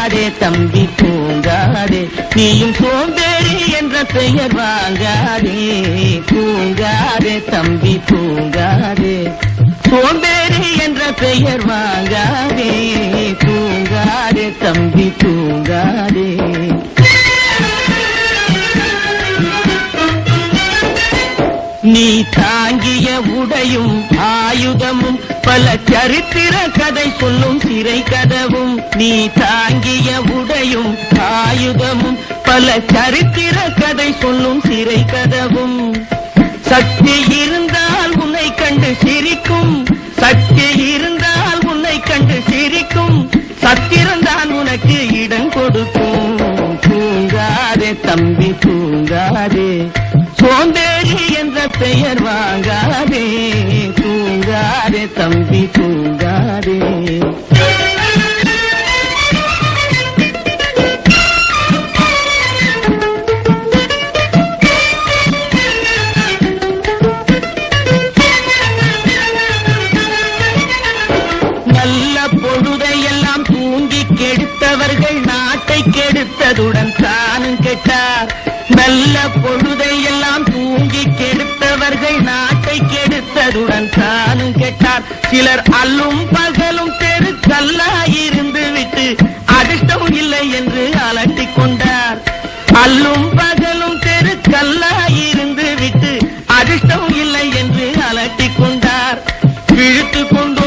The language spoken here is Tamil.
வாங்காதே தம்பி பூங்காதே நீயும் சோம்பேறி என்ற பெயர் வாங்காதே. பூங்காதே தம்பி பூங்காதே சோம்பேறி என்ற பெயர் வாங்காதே. பூங்காதே தம்பி பூங்காதே நீ தாங்கிய உடையும் ஆயுதமும் பல சரித்திர கதை சொல்லும் திரை கதவும் நீ தாங்கிய உடையும் ஆயுதமும் பல சரித்திர கதை சொல்லும் சிறை கதவும் சக்தி இருந்தால் உன்னை கண்டு சிரிக்கும் சக்தி இருந்தால் உன்னை கண்டு சிரிக்கும் சத்திரம்தான் உனக்கு இடம் கொடுக்கும். தூங்காதே தம்பி தூங்காதே. என்ற பெயர் வாங்காதே தூங்காதே தம்பி தூங்காதே. நல்ல பொழுதை எல்லாம் தூங்கி கெடுத்தவர்கள் நாட்டை கெடுத்ததுடன் தானும் கெட்டார். நல்ல பொழுதை எல்லாம் நாட்டை கெடுத்தவர்கள் நாட்டை கெடுத்ததுடன் தானும் கெட்டார். சிலர் அல்லும் பகலும் தெரு கல்லாயிருந்து விட்டு அதிர்ஷ்டம் இல்லை என்று அலட்டி கொண்டார். அல்லும் பகலும் தெரு கல்லாயிருந்து விட்டு அதிர்ஷ்டம் இல்லை என்று அலட்டி கொண்டார். கிழக்கு கொண்டு